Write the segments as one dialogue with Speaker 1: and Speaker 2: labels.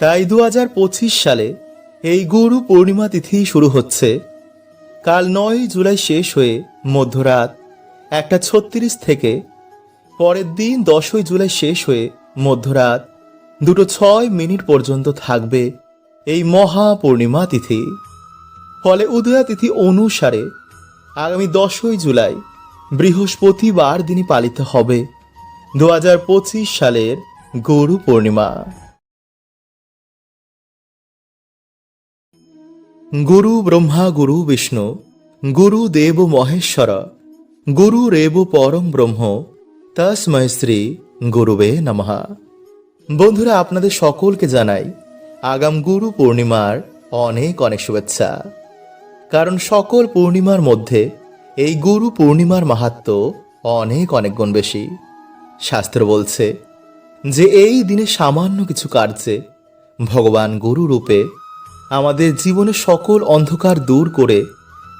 Speaker 1: তাই দু হাজার পঁচিশ সালে এই গুরু পূর্ণিমা তিথি শুরু হচ্ছে। কাল নয় জুলাই শেষ হয়ে মধ্যরাত একটা ছত্রিশ থেকে পরের দিন দশই জুলাই শেষ হয়ে মধ্যরাত দুটো ছয় মিনিট পর্যন্ত থাকবে এই মহা পূর্ণিমা তিথি। ফলে উদয়া তিথি অনুসারে আগামী দশই জুলাই বৃহস্পতিবার দিনই পালিত হবে দু হাজার পঁচিশ সালের গরু পূর্ণিমা। গুরু ব্রহ্মা গুরু বিষ্ণু, গুরু দেব মহেশ্বর, গুরু রেব পরম ব্রহ্ম তস্ময় শ্রী গুরুবে নমঃ। বন্ধুরা, আপনাদের সকলকে জানাই আগাম গুরু পূর্ণিমার অনেক অনেক শুভেচ্ছা। কারণ সকল পূর্ণিমার মধ্যে এই গুরু পূর্ণিমার মাহাত্ম অনেক অনেক গুণ বেশি। শাস্ত্র বলছে যে, এই দিনে সামান্য কিছু কার্যে ভগবান গুরু রূপে আমাদের জীবনে সকল অন্ধকার দূর করে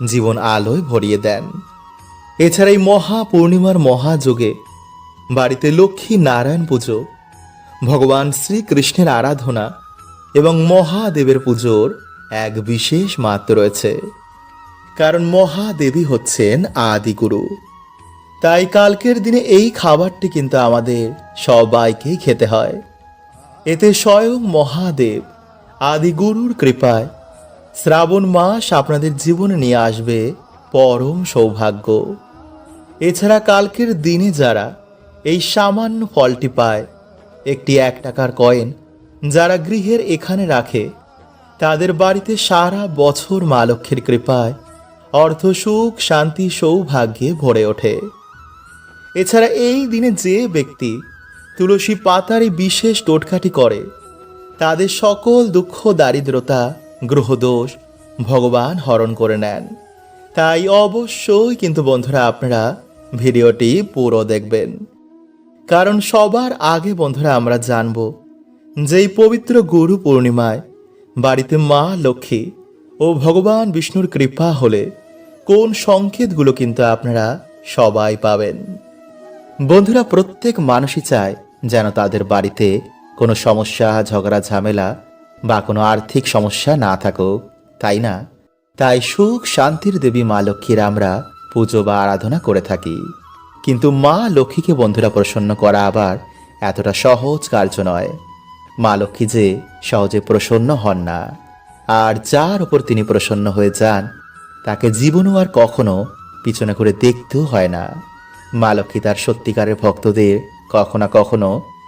Speaker 1: জীবন আলোয় ভরিয়ে দেন। এছাড়া এই মহা পূর্ণিমার মহাযোগে বাড়িতে লক্ষ্মী নারায়ণ পুজো, ভগবান শ্রীকৃষ্ণের আরাধনা এবং মহাদেবের পুজোর এক বিশেষ মাত্র রয়েছে। কারণ মহাদেবী হচ্ছেন আদিগুরু। তাই কালকের দিনে এই খাবারটি কিন্তু আমাদের সবাইকেই খেতে হয়। এতে স্বয়ং মহাদেব আদিগুরুর কৃপায় শ্রাবণ মাস আপনাদের জীবনে নিয়ে আসবে পরম সৌভাগ্য। এছাড়া কালকের দিনে যারা এই সামান্য ফলটি পায়, একটি এক টাকার কয়েন যারা গৃহের এখানে রাখে, তাদের বাড়িতে সারা বছর মা লক্ষ্মীর কৃপায় অর্থ সুখ, শান্তি, সৌভাগ্যে ভরে ওঠে। এছাড়া এই দিনে যে ব্যক্তি তুলসী পাতার বিশেষ টোটকাটি করে তাদের সকল দুঃখ, দারিদ্রতা, গ্রহদোষ ভগবান হরণ করে নেন। তাই অবশ্যই কিন্তু বন্ধুরা আপনারা ভিডিওটি পুরো দেখবেন। কারণ সবার আগে বন্ধুরা আমরা জানব যে পবিত্র গুরু পূর্ণিমায় বাড়িতে মা লক্ষ্মী ও ভগবান বিষ্ণুর কৃপা হলে কোন সংকেতগুলো কিন্তু আপনারা সবাই পাবেন। বন্ধুরা প্রত্যেক মানুষই চায় যেন তাদের বাড়িতে কোনো সমস্যা, ঝগড়া, ঝামেলা বা কোনো আর্থিক সমস্যা না থাকুক, তাই না? তাই সুখ শান্তির দেবী মা লক্ষ্মীর আমরা পুজো বা আরাধনা করে থাকি। কিন্তু মা লক্ষ্মীকে বন্ধুরা প্রসন্ন করা আবার এতটা সহজ কার্য নয়। মা লক্ষ্মী যে সহজে প্রসন্ন হন না, আর যার ওপর তিনি প্রসন্ন হয়ে যান, তাকে জীবনও আর কখনো পিছনে করে দেখতেও হয় না। মা লক্ষ্মী তার সত্যিকারের ভক্তদের কখনো কখনো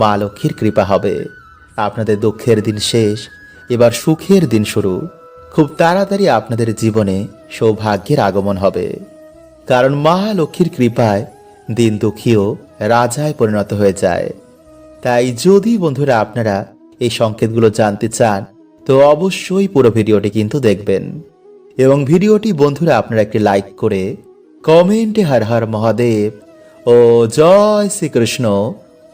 Speaker 1: মা লক্ষ্মীর কৃপা হবে। আপনাদের দুঃখের দিন শেষ, এবার সুখের দিন শুরু। খুব তাড়াতাড়ি আপনাদের জীবনে সৌভাগ্যের আগমন হবে। কারণ মা লক্ষ্মীর কৃপায় দিন দুঃখীও রাজায় পরিণত হয়ে যায়। তাই যদি বন্ধুরা আপনারা এই সংকেতগুলো জানতে চান, তো অবশ্যই পুরো ভিডিওটি কিন্তু দেখবেন। এবং ভিডিওটি বন্ধুরা আপনারা একটি লাইক করে কমেন্টে হর হর মহাদেব ও জয় শ্রীকৃষ্ণ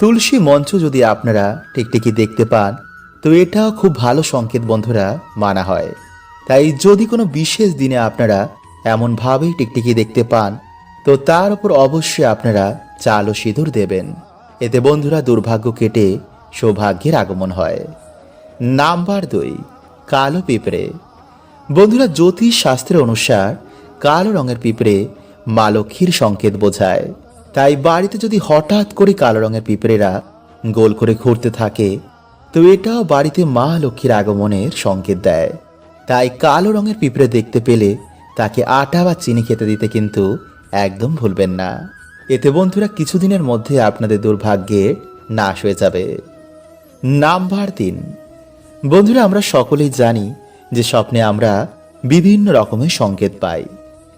Speaker 1: তুলসী মঞ্চ যদি আপনারা টিকটিকি দেখতে পান, তো এটাও খুব ভালো সংকেত বন্ধুরা মানা হয়। তাই যদি কোনো বিশেষ দিনে আপনারা এমনভাবেই টিকটিকি দেখতে পান, তো তার উপর অবশ্যই আপনারা চাল ও সিঁদুর দেবেন। এতে বন্ধুরা দুর্ভাগ্য কেটে সৌভাগ্যের আগমন হয়। নাম্বার দুই, কালো পিঁপড়ে। বন্ধুরা জ্যোতিষ শাস্ত্রের অনুসার কালো রঙের পিঁপড়ে মা লক্ষ্মীর সংকেত বোঝায়। তাই বাড়িতে যদি হঠাৎ করে কালো রঙের পিঁপড়েরা গোল করে ঘুরতে থাকে, তো এটাও বাড়িতে মা লক্ষ্মীর আগমনের সংকেত দেয়। তাই কালো রঙের পিঁপড়ে দেখতে পেলে তাকে আটা বা চিনি খেতে দিতে কিন্তু একদম ভুলবেন না। এতে বন্ধুরা কিছুদিনের মধ্যে আপনাদের দুর্ভাগ্যে নাশ হয়ে যাবে। নাম্বার তিন। বন্ধুরা, আমরা সকলেই জানি যে স্বপ্নে আমরা বিভিন্ন রকমের সংকেত পাই।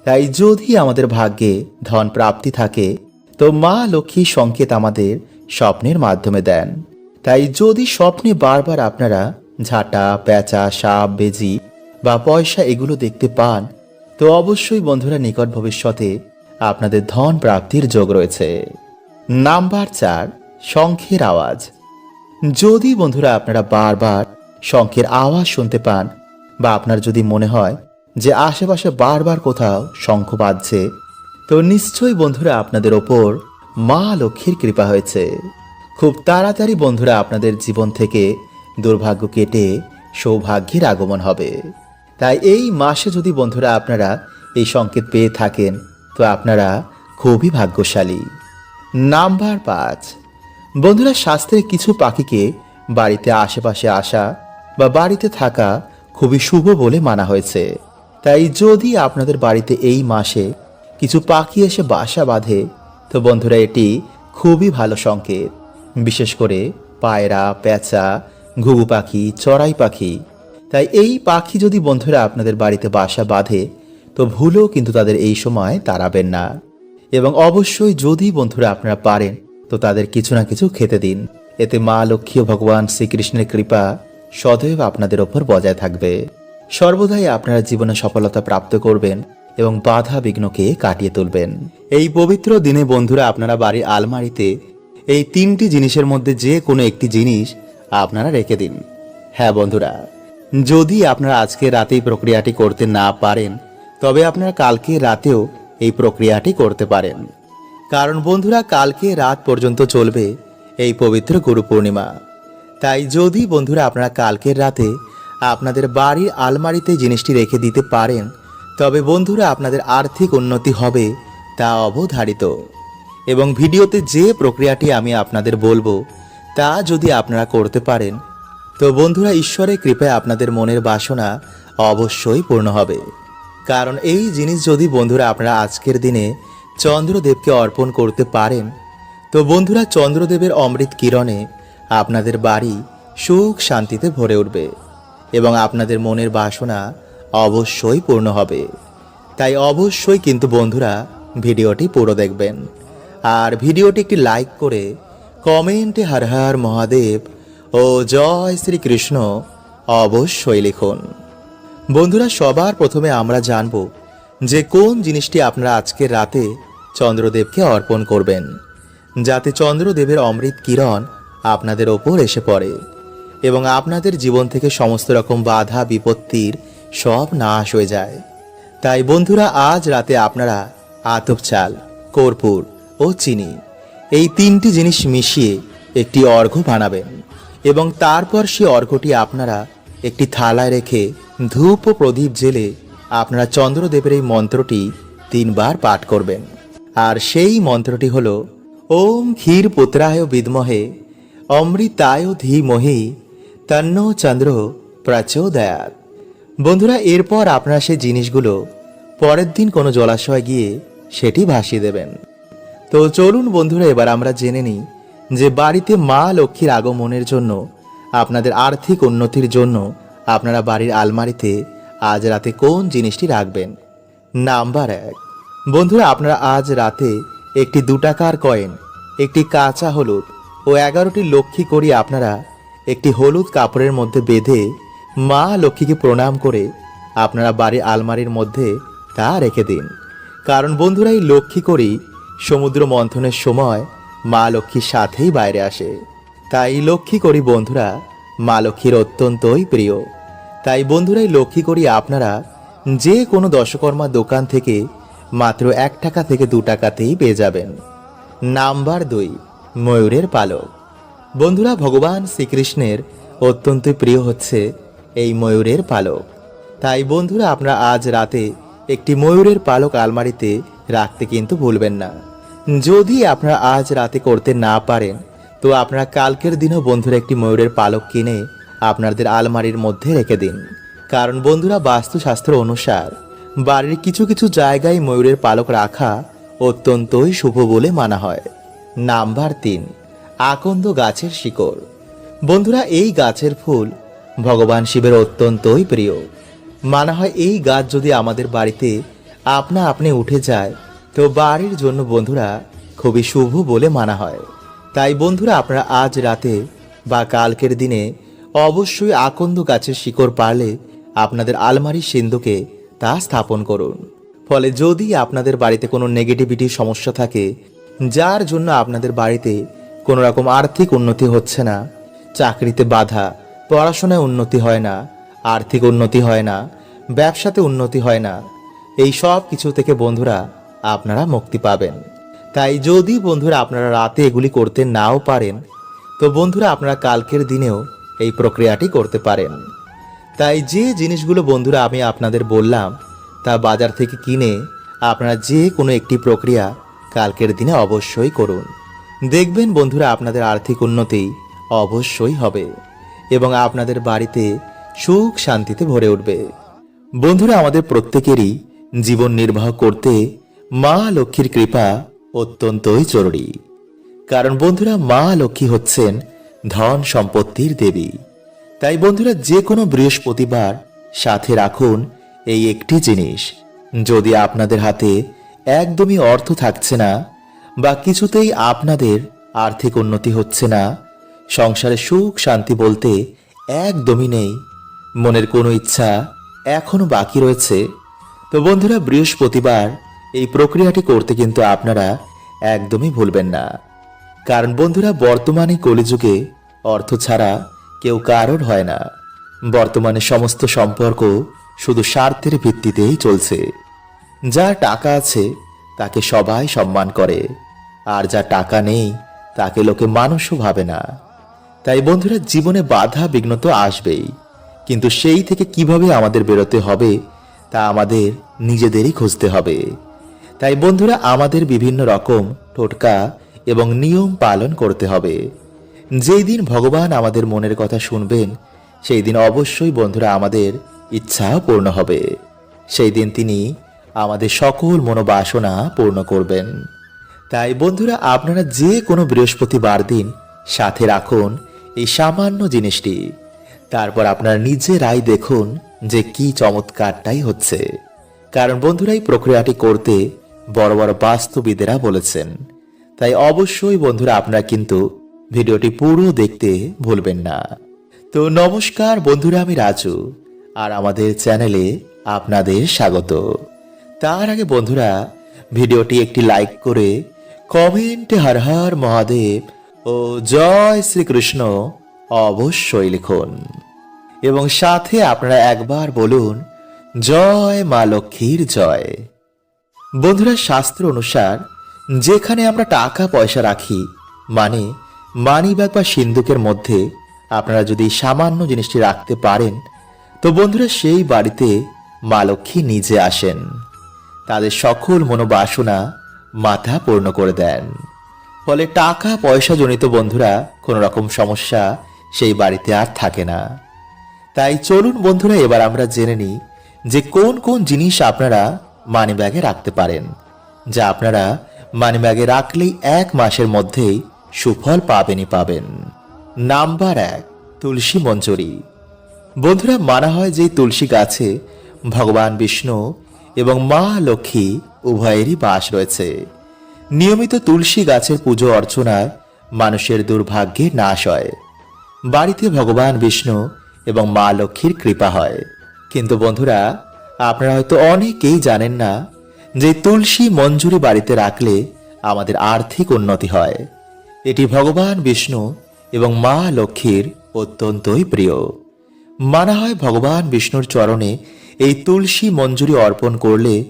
Speaker 1: তাই যদি আমাদের ভাগ্যে ধন প্রাপ্তি থাকে তো মা লক্ষ্মী সংকেত আমাদের স্বপ্নের মাধ্যমে দেন। তাই যদি স্বপ্নে বারবার আপনারা ঝাঁটা, পেঁচা, সাপ, বেজি বা পয়সা এগুলো দেখতে পান, তো অবশ্যই বন্ধুরা নিকট ভবিষ্যতে আপনাদের ধন প্রাপ্তির যোগ রয়েছে। নাম্বার চার, শঙ্খের আওয়াজ। যদি বন্ধুরা আপনারা বারবার শঙ্খের আওয়াজ শুনতে পান বা আপনার যদি মনে হয় যে আশেপাশে বারবার কোথাও শঙ্খ বাজছে তো নিশ্চয়ই বন্ধুরা আপনাদের ওপর মা লক্ষ্মীর কৃপা হয়েছে। খুব তাড়াতাড়ি বন্ধুরা আপনাদের জীবন থেকে দুর্ভাগ্য কেটে সৌভাগ্যের আগমন হবে। তাই এই মাসে যদি বন্ধুরা আপনারা এই সংকেত পেয়ে থাকেন, তো আপনারা খুবই ভাগ্যশালী। নাম্বার পাঁচ। বন্ধুরা শাস্ত্রে কিছু পাখিকে বাড়িতে আশেপাশে আসা বা বাড়িতে থাকা খুবই শুভ বলে মানা হয়েছে। তাই যদি আপনাদের বাড়িতে এই মাসে কিছু পাখি এসে বাসা বাঁধে। তো বন্ধুরা, এটি খুবই ভালো সংকেত। বিশেষ করে পায়রা পেঁচা ঘুঘু পাখি, চড়াই পাখি। তাই এই পাখি যদি বন্ধুরা আপনাদের বাড়িতে বাসা বাঁধে, তো ভুলেও কিন্তু তাদের এই সময় তাড়াবেন না। এবং অবশ্যই যদি বন্ধুরা আপনারা পারেন, তো তাদের কিছু না কিছু খেতে দিন। এতে মা লক্ষ্মী ও ভগবান শ্রীকৃষ্ণের কৃপা সদৈব আপনাদের ওপর বজায় থাকবে। সর্বদাই আপনারা জীবনে সফলতা প্রাপ্ত করবেন। এবং বাধা বিঘ্নকে কাটিয়ে তুলবেন। এই পবিত্র দিনে বন্ধুরা আপনারা বাড়ির আলমারিতে এই তিনটি জিনিসের মধ্যে যে কোনো একটি জিনিস আপনারা রেখে দিন। হ্যাঁ বন্ধুরা, যদি আপনারা আজকে রাতেই প্রক্রিয়াটি করতে না পারেন, তবে আপনারা কালকে রাতেও এই প্রক্রিয়াটি করতে পারেন। কারণ বন্ধুরা, কালকে রাত পর্যন্ত চলবে এই পবিত্র গুরু পূর্ণিমা। তাই যদি বন্ধুরা আপনারা কালকের রাতে আপনাদের বাড়ির আলমারিতে জিনিসটি রেখে দিতে পারেন তবে বন্ধুরা আপনাদের আর্থিক উন্নতি হবে তা অবধারিত। এবং ভিডিওতে যে প্রক্রিয়াটি আমি আপনাদের বলব, তা যদি আপনারা করতে পারেন, তো বন্ধুরা ঈশ্বরের কৃপায় আপনাদের মনের বাসনা অবশ্যই পূর্ণ হবে। কারণ এই জিনিস যদি বন্ধুরা আপনারা আজকের দিনে চন্দ্রদেবকে অর্পণ করতে পারেন, তো বন্ধুরা চন্দ্রদেবের অমৃত কিরণে আপনাদের বাড়ি সুখ শান্তিতে ভরে উঠবে এবং আপনাদের মনের বাসনা অবশ্যই পূর্ণ হবে। তাই অবশ্যই কিন্তু বন্ধুরা ভিডিওটি পুরো দেখবেন। আর ভিডিওটি একটি লাইক করে কমেন্টে হর হর মহাদেব ও জয় শ্রীকৃষ্ণ অবশ্যই লিখুন। বন্ধুরা, সবার প্রথমে আমরা জানব যে কোন জিনিসটি আপনারা আজকের রাতে চন্দ্রদেবকে অর্পণ করবেন, যাতে চন্দ্রদেবের অমৃত কিরণ আপনাদের ওপর এসে পড়ে এবং আপনাদের জীবন থেকে সমস্ত রকম বাধা, বিপত্তির সব নাশ হয়ে যায়। তাই বন্ধুরা, আজ রাতে আপনারা আতপ চাল, কর্পূর ও চিনি এই তিনটি জিনিস মিশিয়ে একটি অর্ঘ্য বানাবেন এবং তারপর সেই অর্ঘ্যটি আপনারা একটি থালায় রেখে ধূপ ও প্রদীপ জেলে আপনারা চন্দ্রদেবের এই মন্ত্রটি তিনবার পাঠ করবেন। আর সেই মন্ত্রটি হল, ওম ক্ষীর পুত্রায় বিদ্মহে, অমৃতায় ধীমহি, তন্ন চন্দ্র প্রচোদয়াত। বন্ধুরা, এরপর আপনারা সেই জিনিসগুলো পরের দিন কোনো জলাশয় গিয়ে সেটি ভাসিয়ে দেবেন। তো চলুন বন্ধুরা, এবার আমরা জেনে নিই যে বাড়িতে মা লক্ষ্মীর আগমনের জন্য, আপনাদের আর্থিক উন্নতির জন্য আপনারা বাড়ির আলমারিতে আজ রাতে কোন জিনিসটি রাখবেন? নাম্বার এক। বন্ধুরা, আপনারা আজ রাতে একটি দু টাকার কয়েন, একটি কাঁচা হলুদ ও এগারোটি লক্ষ্মী করি আপনারা একটি হলুদ কাপড়ের মধ্যে বেঁধে মা লক্ষ্মীকে প্রণাম করে আপনারা বাড়ির আলমারির মধ্যে তা রেখে দিন। কারণ বন্ধুরা এই লক্ষ্মী করি সমুদ্র মন্থনের সময় মা লক্ষ্মীর সাথেই বাইরে আসে। তাই লক্ষ্মী করি বন্ধুরা মা লক্ষ্মীর অত্যন্তই প্রিয়। তাই বন্ধুরাই লক্ষ্মী করি আপনারা যে কোনো দশকর্মা দোকান থেকে মাত্র এক টাকা থেকে দু টাকাতেই পেয়ে যাবেন। নাম্বার দুই, ময়ূরের পালক। বন্ধুরা ভগবান শ্রীকৃষ্ণের অত্যন্ত প্রিয় হচ্ছে এই ময়ূরের পালক। তাই বন্ধুরা, আপনারা আজ রাতে একটি ময়ূরের পালক আলমারিতে রাখতে কিন্তু ভুলবেন না। যদি আপনারা আজ রাতে করতে না পারেন, তো আপনারা কালকের দিনও বন্ধুরা একটি ময়ূরের পালক কিনে আপনাদের আলমারির মধ্যে রেখে দিন। কারণ বন্ধুরা, বাস্তুশাস্ত্র অনুসার বাড়ির কিছু কিছু জায়গায় ময়ূরের পালক রাখা অত্যন্তই শুভ বলে মানা হয়। নাম্বার তিন, আকন্দ গাছের শিকড়। বন্ধুরা, এই গাছের ফুল ভগবান শিবের অত্যন্তই প্রিয়। মানা হয় এই গাছ যদি আমাদের বাড়িতে আপনা আপনি উঠে যায়, তো বাড়ির জন্য বন্ধুরা খুবই শুভ বলে মানা হয়। তাই বন্ধুরা আপনারা আজ রাতে বা কালকের দিনে অবশ্যই আকন্দ গাছের শিকড় পারলে আপনাদের আলমারির সিন্ধুকে তা স্থাপন করুন। ফলে যদি আপনাদের বাড়িতে কোনো নেগেটিভিটির সমস্যা থাকে, যার জন্য আপনাদের বাড়িতে কোনো রকম আর্থিক উন্নতি হচ্ছে না, চাকরিতে বাধা পড়াশোনায় উন্নতি হয় না, আর্থিক উন্নতি হয় না, ব্যবসাতে উন্নতি হয় না। এই সব কিছু থেকে বন্ধুরা আপনারা মুক্তি পাবেন। তাই যদি বন্ধুরা আপনারা রাতে এগুলি করতে নাও পারেন, তো বন্ধুরা আপনারা কালকের দিনেও এই প্রক্রিয়াটি করতে পারেন। তাই যে জিনিসগুলো বন্ধুরা আমি আপনাদের বললাম, তা বাজার থেকে কিনে আপনারা যে কোনো একটি প্রক্রিয়া কালকের দিনে অবশ্যই করুন। দেখবেন বন্ধুরা আপনাদের আর্থিক উন্নতি অবশ্যই হবে। এবং আপনাদের বাড়িতে সুখ শান্তিতে ভরে উঠবে। বন্ধুরা, আমাদের প্রত্যেকেরই জীবন নির্বাহ করতে মা লক্ষ্মীর কৃপা অত্যন্তই জরুরি। কারণ বন্ধুরা, মা লক্ষ্মী হচ্ছেন ধন সম্পত্তির দেবী। তাই বন্ধুরা, যে কোনো বৃহস্পতিবার সাথে রাখুন এই একটি জিনিস। যদি আপনাদের হাতে একদমই অর্থ থাকছে না বা কিছুতেই আপনাদের আর্থিক উন্নতি হচ্ছে না সংসারে সুখ শান্তি বলতে একদমই নেই। মনের কোনো ইচ্ছা এখনও বাকি রয়েছে। তো বন্ধুরা, বৃহস্পতিবার এই প্রক্রিয়াটি করতে কিন্তু আপনারা একদমই ভুলবেন না। কারণ বন্ধুরা, বর্তমানে কলিযুগে অর্থ ছাড়া কেউ কারোর হয় না। বর্তমানে সমস্ত সম্পর্ক শুধু স্বার্থের ভিত্তিতেই চলছে। যার টাকা আছে, তাকে সবাই সম্মান করে। আর যা টাকা নেই, তাকে লোকে মানুষও ভাবে না। তাই বন্ধুরা, জীবনে বাধা বিঘ্ন তো আসবেই। কিন্তু সেই থেকে কীভাবে আমাদের বেরোতে হবে, তা আমাদের নিজেদেরই খুঁজতে হবে। তাই বন্ধুরা, আমাদের বিভিন্ন রকম টোটকা এবং নিয়ম পালন করতে হবে। যেই দিন ভগবান আমাদের মনের কথা শুনবেন, সেই দিন অবশ্যই বন্ধুরা আমাদের ইচ্ছা পূর্ণ হবে। সেই দিন তিনি আমাদের সকল মনোবাসনা পূর্ণ করবেন। তাই বন্ধুরা, আপনারা যে কোনো বৃহস্পতিবার দিন সাথে রাখুন এই সামান্য জিনিসটি। তারপর আপনারা নিজেরাই দেখুন যে কি চমৎকারটাই হচ্ছে। কারণ বন্ধুরা, এই প্রক্রিয়াটি করতে বড় বড় বাস্তুবিদেরা বলেছেন। তাই অবশ্যই বন্ধুরা, আপনারা কিন্তু ভিডিওটি পুরো দেখতে ভুলবেন না। তো নমস্কার, বন্ধুরা, আমি রাজু। আর আমাদের চ্যানেলে আপনাদের স্বাগত। তার আগে বন্ধুরা, ভিডিওটি একটি লাইক করে কমেন্টে হর হর মহাদেব ও জয় শ্রীকৃষ্ণ অবশ্যই লিখুন। এবং সাথে আপনারা একবার বলুন, জয় মা লক্ষ্মীর জয়। বন্ধুরা, শাস্ত্র অনুসার যেখানে আমরা টাকা পয়সা রাখি মানে মানি ব্যাগ বা সিন্ধুকের মধ্যে আপনারা যদি সামান্য জিনিসটি রাখতে পারেন, তো বন্ধুরা সেই বাড়িতে মা লক্ষ্মী নিজে আসেন। তাদের সকল মনোবাসনা মাথা পূর্ণ করে দেন। ফলে টাকা পয়সা জনিত বন্ধুরা কোনো রকম সমস্যা সেই বাড়িতে আর থাকে না। তাই চলুন বন্ধুরা, এবার আমরা জেনে নিই যে কোন কোন জিনিস আপনারা মানি ব্যাগে রাখতে পারেন, যা আপনারা মানি ব্যাগে রাখলেই এক মাসের মধ্যেই সুফল পাবেনই পাবেন। নাম্বার এক, তুলসী মঞ্জুরি। বন্ধুরা, মানা হয় যে তুলসী গাছে ভগবান বিষ্ণু এবং মা লক্ষ্মী উভয়েরই বাস রয়েছে। নিয়মিত তুলসী গাছের পুজো অর্চনায় মানুষের দুর্ভাগ্যে নাশ হয়। বাড়িতে ভগবান বিষ্ণু এবং মা লক্ষ্মীর কৃপা হয়। কিন্তু বন্ধুরা, আপনারা হয়তো অনেকেই জানেন না যে তুলসী মঞ্জুরি বাড়িতে রাখলে আমাদের আর্থিক উন্নতি হয়। এটি ভগবান বিষ্ণু এবং মা লক্ষ্মীর অত্যন্তই প্রিয়। মানা হয় ভগবান বিষ্ণুর চরণে এই তুলসী মঞ্জুরি অর্পণ করলে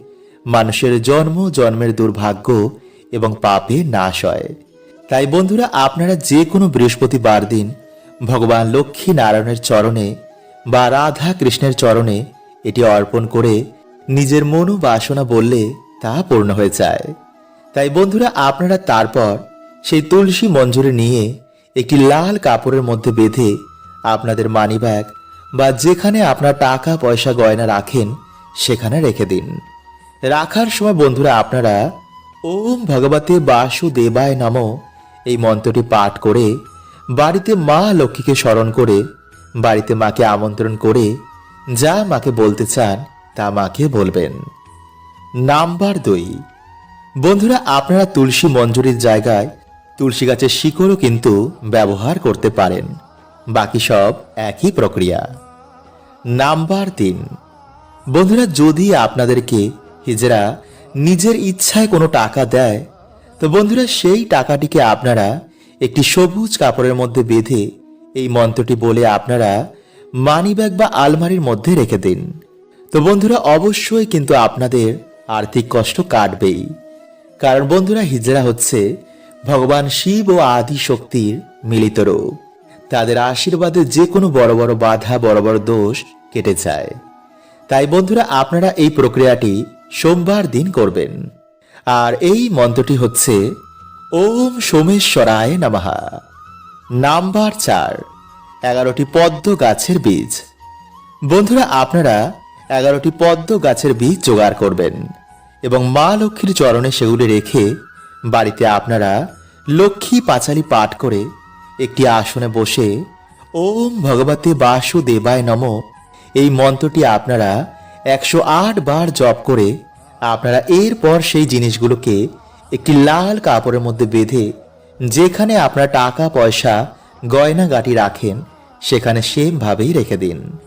Speaker 1: মানুষের জন্ম, জন্মের দুর্ভাগ্য এবং পাপে নাশ হয়। তাই বন্ধুরা, আপনারা যে কোনো বৃহস্পতিবার দিন ভগবান লক্ষ্মী নারায়ণের চরণে বা রাধা কৃষ্ণের চরণে এটি অর্পণ করে নিজের মনোবাসনা বললে তা পূর্ণ হয়ে যায়। তাই বন্ধুরা, আপনারা তারপর সেই তুলসী মঞ্জুরি নিয়ে একটি লাল কাপড়ের মধ্যে বেঁধে আপনাদের মানিব্যাগ বা যেখানে আপনার টাকা পয়সা গয়না রাখেন, সেখানে রেখে দিন। রাখার সময় বন্ধুরা, আপনারা ওম ভগবতে বাসুদেবায় নম। এই মন্ত্রটি পাঠ করে বাড়িতে মা লক্ষ্মীকে স্মরণ করে, বাড়িতে মাকে আমন্ত্রণ করে যা মাকে বলতে চান তা মাকে বলবেন। নাম্বার দুই। বন্ধুরা, আপনারা তুলসী মঞ্জুরির জায়গায় তুলসী গাছের শিকড়ও কিন্তু ব্যবহার করতে পারেন। বাকি সব একই প্রক্রিয়া। নাম্বার তিন। বন্ধুরা, যদি আপনাদেরকে হিজরা নিজের ইচ্ছায় কোনো টাকা দেয়, তো বন্ধুরা সেই টাকাটিকে আপনারা একটি সবুজ কাপড়ের মধ্যে বেঁধে এই মন্ত্রটি বলে আপনারা মানিব্যাগ বা আলমারির মধ্যে রেখে দিন। তো বন্ধুরা অবশ্যই কিন্তু আপনাদের আর্থিক কষ্ট কাটবেই। কারণ বন্ধুরা হিজরা হচ্ছে ভগবান শিব ও আদি শক্তির মিলিত রূপ। তাদের আশীর্বাদে যে কোনো বড় বড় বাধা, বড় বড় দোষ কেটে যায়। তাই বন্ধুরা আপনারা এই প্রক্রিয়াটি সোমবার দিন করবেন। আর এই মন্ত্রটি হচ্ছে, ওম সোমেশ্বরায় নমঃ। নাম্বার চার, এগারোটি পদ্ম গাছের বীজ। বন্ধুরা, আপনারা এগারোটি পদ্ম গাছের বীজ জোগাড় করবেন এবং মা লক্ষ্মীর চরণে সেগুলি রেখে বাড়িতে আপনারা লক্ষ্মী পাঁচালি পাঠ করে একটি আসনে বসে ওম ভগবতে বাসুদেবায় নম এই মন্ত্রটি আপনারা একশো আট বার জপ করে আপনারা এরপর সেই জিনিসগুলোকে একটি লাল কাপড়ের মধ্যে বেঁধে যেখানে আপনার টাকা, পয়সা, গয়নাগাটি রাখেন, সেখানে সেমভাবেই রেখে দিন।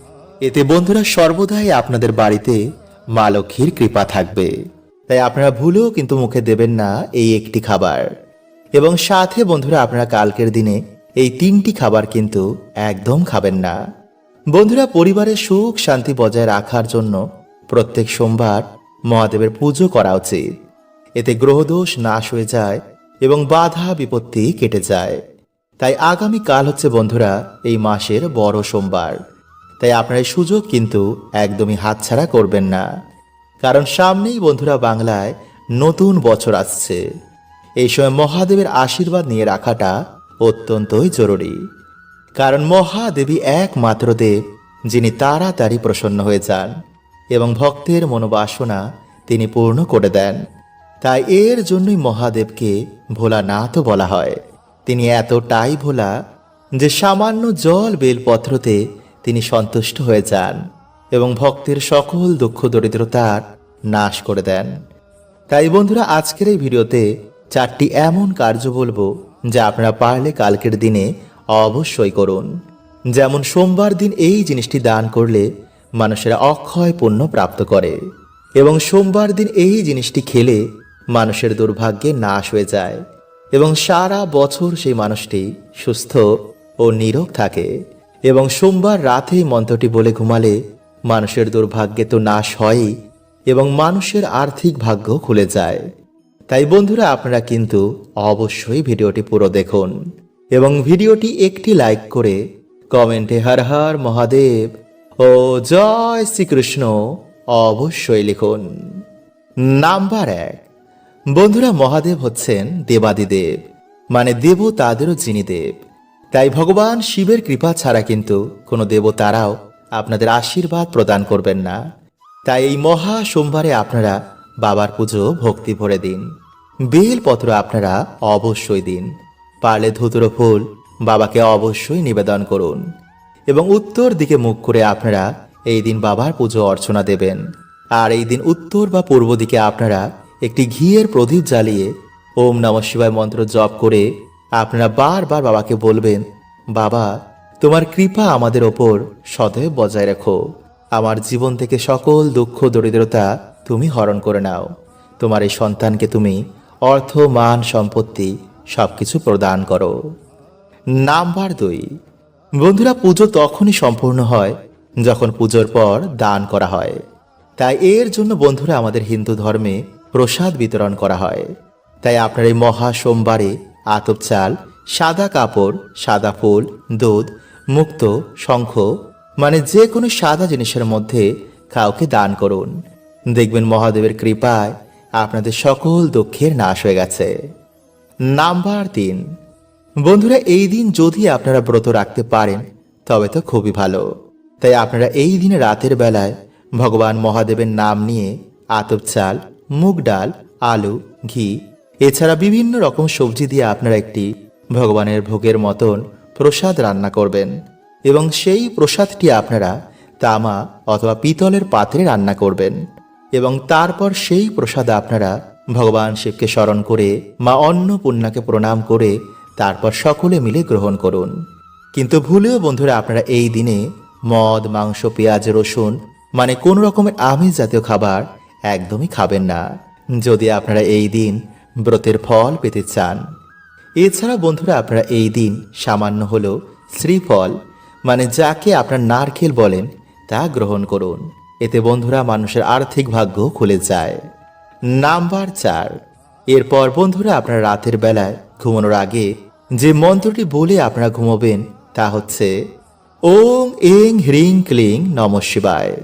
Speaker 1: এতে বন্ধুরা সর্বদাই আপনাদের বাড়িতে মা লক্ষ্মীর কৃপা থাকবে। তাই আপনারা ভুলেও কিন্তু মুখে দেবেন না এই একটি খাবার। এবং সাথে বন্ধুরা, আপনারা কালকের দিনে এই তিনটি খাবার কিন্তু একদম খাবেন না। বন্ধুরা পরিবারের সুখ শান্তি বজায় রাখার জন্য প্রত্যেক সোমবার মহাদেবের পুজো করা উচিত। এতে গ্রহদোষ নাশ হয়ে যায় এবং বাধা বিপত্তি কেটে যায়। তাই আগামী কাল হচ্ছে বন্ধুরা, এই মাসের বড় সোমবার। তাই আপনার এই সুযোগ কিন্তু একদমই হাতছাড়া করবেন না। কারণ সামনেই বন্ধুরা বাংলায় নতুন বছর আসছে। এই সময় মহাদেবের আশীর্বাদ নিয়ে রাখাটা অত্যন্তই জরুরি। কারণ মহাদেবী একমাত্র দেব, যিনি তাড়াতাড়ি প্রসন্ন হয়ে যান এবং ভক্তের মনোবাসনা তিনি পূর্ণ করে দেন। তাই এর জন্যই মহাদেবকে ভোলানাথ বলা হয়। তিনি এতটাই ভোলা যে সামান্য জল বেলপত্রতে তিনি সন্তুষ্ট হয়ে যান এবং ভক্তের সকল দুঃখ দরিদ্রতার নাশ করে দেন। তাই বন্ধুরা, আজকের এই ভিডিওতে চারটি এমন কার্য বলব যা আপনারা পারলে কালকের দিনে অবশ্যই করুন। যেমন সোমবার দিন এই জিনিসটি দান করলে মানুষেরা অক্ষয় পুণ্য প্রাপ্ত করে এবং সোমবার দিন এই জিনিসটি খেলে মানুষের দুর্ভাগ্যে নাশ হয়ে যায় এবং সারা বছর সেই মানুষটি সুস্থ ও নীরব থাকে এবং সোমবার রাতে মন্ত্রটি বলে ঘুমালে মানুষের দুর্ভাগ্যে তো নাশ হয়ই এবং মানুষের আর্থিক ভাগ্য খুলে যায়। তাই বন্ধুরা, আপনারা কিন্তু অবশ্যই ভিডিওটি পুরো দেখুন। এবং ভিডিওটি একটি লাইক করে কমেন্টে হর হর মহাদেব ও জয় শ্রীকৃষ্ণ অবশ্যই লিখুন। নাম্বার এক, বন্ধুরা মহাদেব হচ্ছেন দেবাদিদেব মানে দেব তাদেরও যিনি দেব। তাই ভগবান শিবের কৃপা ছাড়া কিন্তু কোনো দেবতারাও আপনাদের আশীর্বাদ প্রদান করবেন না। তাই এই মহা সোমবারে আপনারা বাবার পুজো ভক্তি ভরে দিন। বেলপত্র আপনারা অবশ্যই দিন। পারলে ধুতুরো ফুল বাবাকে অবশ্যই নিবেদন করুন। এবং উত্তর দিকে মুখ করে আপনারা এই দিন বাবার পুজো অর্চনা দেবেন। আর এই দিন উত্তর বা পূর্ব দিকে আপনারা একটি ঘিয়ের প্রদীপ জ্বালিয়ে ওম নম শিবায় মন্ত্র জপ করে আপনারা বারবার বাবাকে বলবেন, বাবা, তোমার কৃপা আমাদের ওপর সদয় বজায় রাখো। আমার জীবন থেকে সকল দুঃখ, দরিদ্রতা তুমি হরণ করে নাও। তোমার এই সন্তানকে তুমি অর্থ, মান, সম্পত্তি সবকিছু প্রদান করো। নাম্বার দুই, বন্ধুরা, পুজো তখনই সম্পূর্ণ হয় যখন পুজোর পর দান করা হয়। তাই এর জন্য বন্ধুরা, আমাদের হিন্দু ধর্মে প্রসাদ বিতরণ করা হয়। তাই আপনার এই মহা সোমবারে আতপ চাল, সাদা কাপড়, সাদা ফুল, দুধ, মুক্ত, শঙ্খ মানে যে কোনো সাদা জিনিসের মধ্যে কাউকে দান করুন। দেখবেন মহাদেবের কৃপায় আপনাদের সকল দুঃখের নাশ হয়ে গেছে। নাম্বার তিন। বন্ধুরা, এই দিন যদি আপনারা ব্রত রাখতে পারেন, তবে তো খুবই ভালো। তাই আপনারা এই দিনে রাতের বেলায় ভগবান মহাদেবের নাম নিয়ে আতপ চাল, মুগ ডাল, আলু, ঘি, এছাড়া বিভিন্ন রকম সবজি দিয়ে আপনারা একটি ভগবানের ভোগের মতন প্রসাদ রান্না করবেন এবং সেই প্রসাদটি আপনারা তামা অথবা পিতলের পাত্রে রান্না করবেন এবং তারপর সেই প্রসাদ আপনারা ভগবান শিবকে স্মরণ করে মা অন্নপূর্ণাকে প্রণাম করে তারপর সকলে মিলে গ্রহণ করুন। কিন্তু ভুলেও বন্ধুরা আপনারা এই দিনে মদ, মাংস, পেঁয়াজ, রসুন মানে কোন রকমের আমিষ জাতীয় খাবার একদমই খাবেন না। যদি আপনারা এই দিন ব্রতের ফল পেতে চান। এছাড়া বন্ধুরা আপনারা এই দিন সামান্য হলো শ্রীফল মানে যাকে আপনার নারকেল বলেন তা গ্রহণ করুন। এতে বন্ধুরা মানুষের আর্থিক ভাগ্য খুলে যায়। নাম্বার চার। এরপর বন্ধুরা আপনার রাতের বেলায় ঘুমানোর আগে যে মন্ত্রটি বলে আপনারা ঘুমোবেন তা হচ্ছে ওং এং হ্রিং ক্লিং নম শিবায়।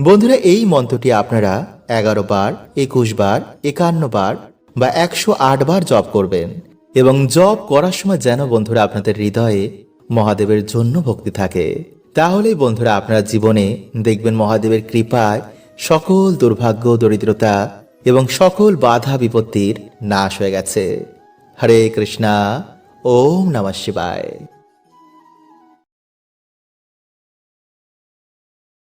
Speaker 1: বন্ধুরা, এই মন্ত্রটি আপনারা এগারো বার, একুশ বার, একান্ন বার বা একশো আট বার জপ করবেন এবং জপ করার সময় যেন বন্ধুরা আপনাদের হৃদয়ে মহাদেবের জন্য ভক্তি থাকে। তাহলেই বন্ধুরা আপনার জীবনে দেখবেন মহাদেবের কৃপায় সকল দুর্ভাগ্য, দরিদ্রতা এবং সকল বাধা বিপত্তির নাশ হয়ে গেছে। হরে কৃষ্ণা ওম নমঃ শিবায়।